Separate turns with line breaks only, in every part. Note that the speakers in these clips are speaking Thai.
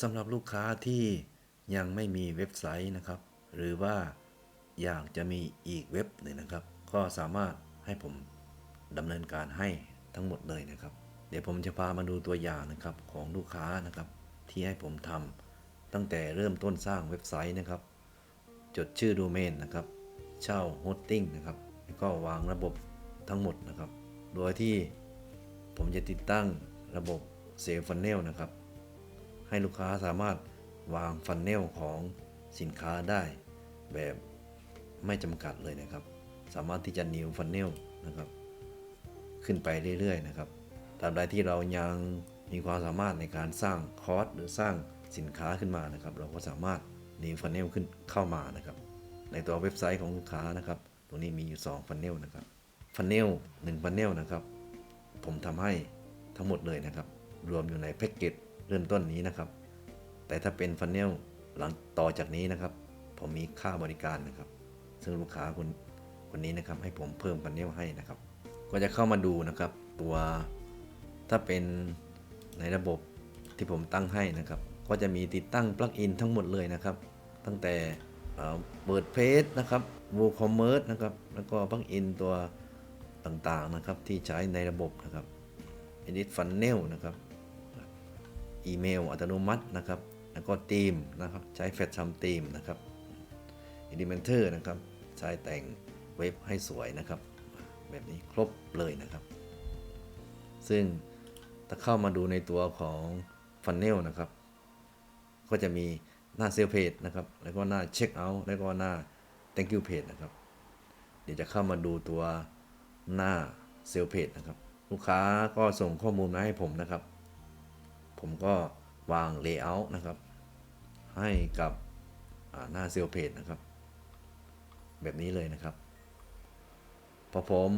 สำหรับลูกค้าที่ยังไม่มีเว็บไซต์นะครับ หรือว่าอยากจะมีอีกเว็บหนึ่งนะครับ ก็สามารถให้ผมดำเนินการให้ทั้งหมดเลยนะครับ เดี๋ยวผมจะพามาดูตัวอย่างนะครับของลูกค้านะครับ ที่ให้ผมทำตั้งแต่เริ่มต้นสร้างเว็บไซต์นะครับ จดชื่อโดเมนนะครับ เช่าโฮสติ้งนะครับแล้วก็วางระบบทั้งหมดนะครับ โดยที่ผมจะติดตั้งระบบเซลฟันเนลนะครับ ให้ลูกค้าสามารถวางฟันเนลของสินค้าได้แบบไม่จำกัดเลยนะครับ สามารถที่จะนิวฟันเนลนะครับ ขึ้นไปเรื่อยๆนะครับตราบใดที่เรายังมีความสามารถในการสร้างคอร์สหรือสร้างสินค้าขึ้นมานะครับ เราก็สามารถนิวฟันเนลขึ้นเข้ามานะครับ ในตัวเว็บไซต์ของลูกค้านะครับ ตรงนี้มีอยู่2ฟันเนลนะครับฟันเนล1ฟันเนลนะครับ ผมทำให้ทั้งหมดเลยนะครับ รวมอยู่ในแพ็กเกจ เริ่มต้นนี้นะครับ แต่ถ้าเป็นฟันเนลหลังต่อจากนี้นะครับ ผมมีค่าบริการนะครับ ซึ่งลูกค้าคนคนนี้นะครับ ให้ผมเพิ่มฟันเนลให้นะครับ ก็จะเข้ามาดูนะครับ ตัวถ้าเป็นในระบบที่ผมตั้งให้นะครับ ก็จะมีติดตั้งปลั๊กอินทั้งหมดเลยนะครับ ตั้งแต่เปิดเพจนะครับ WooCommerce นะครับ แล้วก็ปลั๊กอินตัวต่างๆนะครับที่ใช้ในระบบนะครับ Edit Funnel นะครับ อีเมล อัตโนมัตินะครับ แล้วก็ธีมนะครับ ใช้แฟชทำธีมนะครับ Elementor นะครับ ใช้แต่งเว็บให้สวยนะครับ แบบนี้ครบเลยนะครับ ซึ่งถ้าเข้ามาดูในตัวของ Funnel นะครับ ก็จะมีหน้าเซลเพจนะครับ แล้วก็หน้าเช็คเอาท์แล้วก็หน้า thank you page นะครับ เดี๋ยวจะเข้ามาดูตัวหน้าเซลเพจนะครับ ลูกค้าก็ส่งข้อมูลมาให้ผมนะครับ ผมก็วาง layout นะครับ ให้กับหน้าเซลเพจนะครับ แบบนี้เลยนะครับ พอผม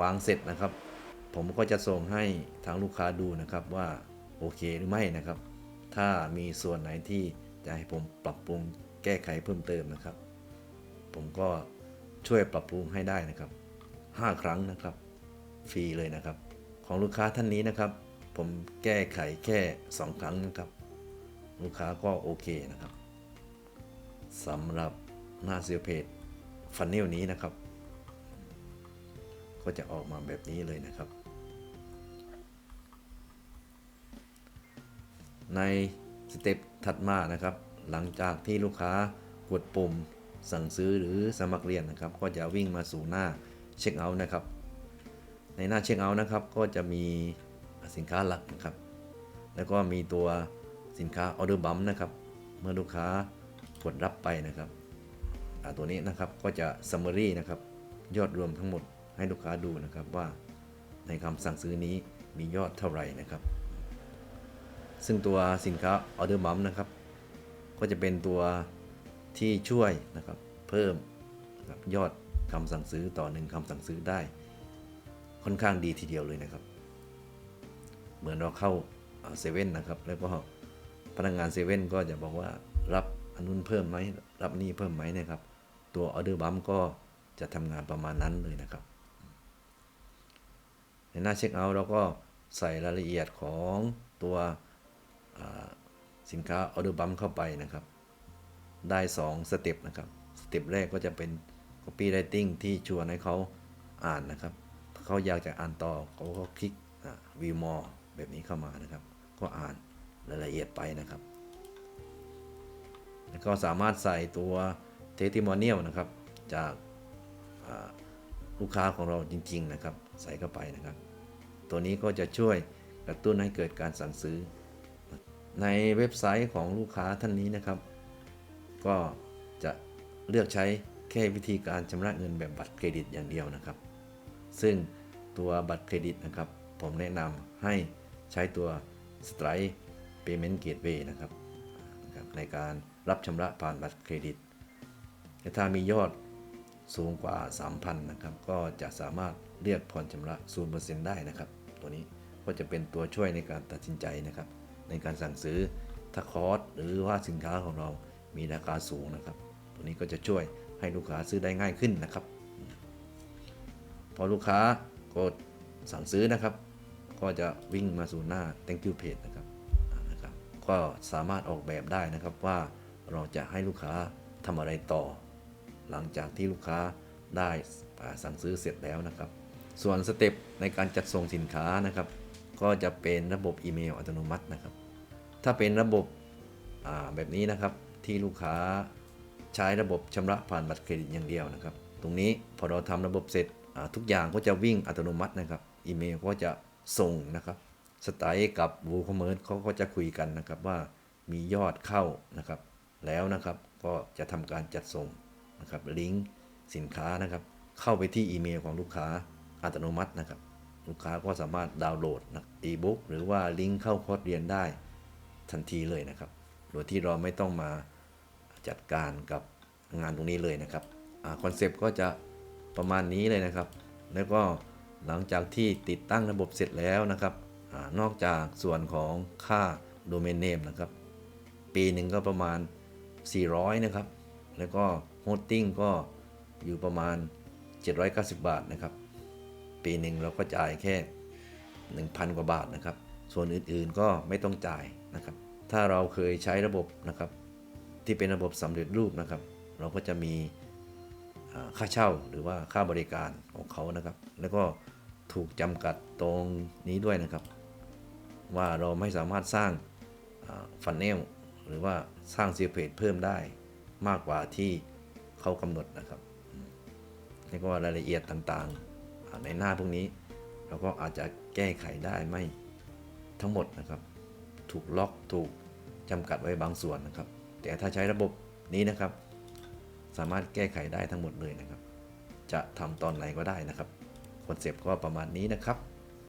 วางเสร็จนะครับ ผมก็จะส่งให้ทางลูกค้าดูนะครับว่าโอเคหรือไม่นะครับ ถ้ามีส่วนไหนที่จะให้ผมปรับปรุงแก้ไขเพิ่มเติมนะครับ ผมก็ช่วยปรับปรุงให้ได้นะครับ 5 ครั้งนะครับ ฟรีเลยนะครับ ของลูกค้าท่านนี้นะครับ ผมแก้ไขแค่ 2 ครั้งนะครับ ลูกค้าก็โอเคนะครับสำหรับหน้าเซลเพจฟันเนลนี้นะครับ ก็จะออกมาแบบนี้เลยนะครับ ในสเต็ปถัดมานะครับ หลังจากที่ลูกค้ากดปุ่มสั่งซื้อหรือสมัครเรียนนะครับ ก็จะวิ่งมาสู่หน้าเช็คเอาท์นะครับ ในหน้าเช็คเอาท์นะครับ ก็จะมี สินค้าหลักนะครับ แล้วก็มีตัวสินค้าออเดอร์บัมนะครับ เมื่อลูกค้ากดรับไปนะครับตัวนี้นะครับก็จะ summary นะครับ ยอดรวมทั้งหมดให้ลูกค้าดูนะครับว่าในคำสั่งซื้อนี้มียอดเท่าไหร่นะครับ ซึ่งตัวสินค้าออเดอร์บัมนะครับ ก็จะเป็นตัวที่ช่วยนะครับเพิ่มยอดคำสั่งซื้อต่อหนึ่งคำสั่งซื้อได้ค่อนข้างดีทีเดียวเลยนะครับ เหมือนเราเข้าเซเว่นนะครับ แล้วก็พนักงานเซเว่นก็จะบอกว่ารับอันนู้นเพิ่มไหมรับนี่เพิ่มไหมนะครับ ตัวออเดอร์บัมก็จะทำงานประมาณนั้นเลยนะครับ ในหน้าเช็คเอาท์เราก็ใส่รายละเอียดของตัวสินค้าออเดอร์บัมเข้าไปนะครับ ได้2สเต็ปนะครับสเต็ปแรกก็จะเป็น copywriting ที่ชวนให้เขาอ่านนะครับ เขาอยากจะอ่านต่อเขาก็คลิก view more แบบนี้เข้ามานะครับ ก็อ่านรายละเอียดไปนะครับ แล้วก็สามารถใส่ตัว testimonial นะครับ จากลูกค้าของเราจริง ๆ นะครับ ใส่เข้าไปนะครับ ตัวนี้ก็จะช่วยกระตุ้นให้เกิดการสั่งซื้อ ในเว็บไซต์ของลูกค้าท่านนี้นะครับ ก็จะเลือกใช้แค่วิธีการชำระเงินแบบบัตรเครดิตอย่างเดียวนะครับ ซึ่งตัวบัตรเครดิตนะครับ ผมแนะนำให้ ใช้ตัว Stripe Payment Gateway นะครับในการรับชำระผ่านบัตรเครดิต ถ้ามียอดสูงกว่า 3,000 นะครับ ก็จะสามารถเรียกผ่อนชำระ 0%ได้นะครับ ตัวนี้ก็จะเป็นตัวช่วยในการตัดสินใจนะครับ ในการสั่งซื้อถ้าคอร์สหรือว่าสินค้าของเรามีราคาสูงนะครับ ตัวนี้ก็จะช่วยให้ลูกค้าซื้อได้ง่ายขึ้นนะครับ พอลูกค้ากดสั่งซื้อนะครับ ก็จะวิ่งมาสู่หน้า thank you page นะครับนะครับ ก็สามารถออกแบบได้นะครับว่าเราจะให้ลูกค้าทำอะไรต่อ หลังจากที่ลูกค้าได้สั่งซื้อเสร็จแล้วนะครับ ส่วนสเต็ปในการจัดส่งสินค้านะครับ ก็จะเป็นระบบอีเมลอัตโนมัตินะครับ ถ้าเป็นระบบแบบนี้นะครับที่ลูกค้าใช้ระบบชำระผ่านบัตรเครดิตอย่างเดียวนะครับ ตรงนี้พอเราทำระบบเสร็จทุกอย่างก็จะวิ่งอัตโนมัตินะครับ อีเมลก็จะ ส่งนะครับ สไตล์กับ WooCommerce เขาก็จะคุยกันนะครับว่ามียอดเข้านะครับ แล้วนะครับก็จะทำการจัดส่งนะครับลิงก์สินค้านะครับ เข้าไปที่อีเมลของลูกค้าอัตโนมัตินะครับ ลูกค้าก็สามารถดาวน์โหลดนะอีบุ๊กหรือว่าลิงก์เข้าคอร์สเรียนได้ทันทีเลยนะครับ โดยที่เราไม่ต้องมาจัดการกับงานตรงนี้เลยนะครับคอนเซปต์ก็จะประมาณนี้เลยนะครับ แล้วก็ หลังจากที่ติดตั้งระบบเสร็จแล้วนะครับอนอกจากส่วนของค่าโดเมนเนมนะครับ ปีหนึ่งก็ประมาณ 400 นะครับ แล้วก็โฮสติ้งก็อยู่ประมาณ 790 บาทนะครับ ปีหนึ่งเราก็จ่ายแค่ 1,000 กว่าบาทนะครับ ส่วนอื่นๆก็ไม่ต้องจ่ายนะครับ ถ้าเราเคยใช้ระบบนะครับ ที่เป็นระบบสำเร็จรูปนะครับ เราก็จะมี ค่าเช่าหรือว่าค่าบริการของเขานะครับ แล้วก็ถูกจำกัดตรงนี้ด้วยนะครับ ว่าเราไม่สามารถสร้างฟันเนลหรือว่าสร้างซีเพจเพิ่มได้มากกว่าที่เขากำหนดนะครับอืมแล้วก็รายละเอียดต่างๆ ในหน้าพวกนี้ เราก็อาจจะแก้ไขได้ไม่ทั้งหมดนะครับ ถูกล็อกถูกจำกัดไว้บางส่วนนะครับ แต่ถ้าใช้ระบบนี้นะครับ สามารถแก้ไขได้ทั้งหมดเลยนะครับ จะทำตอนไหนก็ได้นะครับคอนเซปต์ก็ประมาณนี้นะครับ